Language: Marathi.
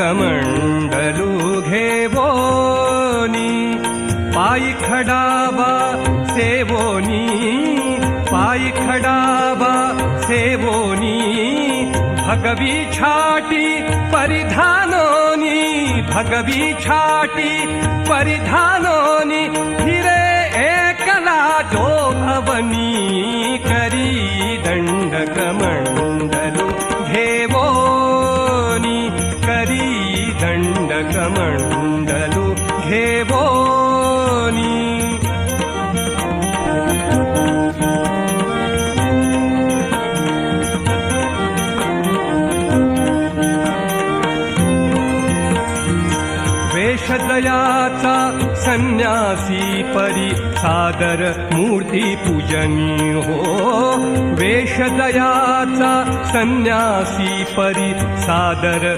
दंडकमंडलू घेवोनी पायी खडाबा सेवोनी पायी खडाबा सेवोनी भगवी छाटी परिधानोनी भगवी छाटी परिधानोनी फिरे भवनी दंडकमंडलू घेवोनी वेशदयाचा संन्यासी परी सादर मूर्ती पूजनी हो वेशदयाचा संन्यासी परी सादर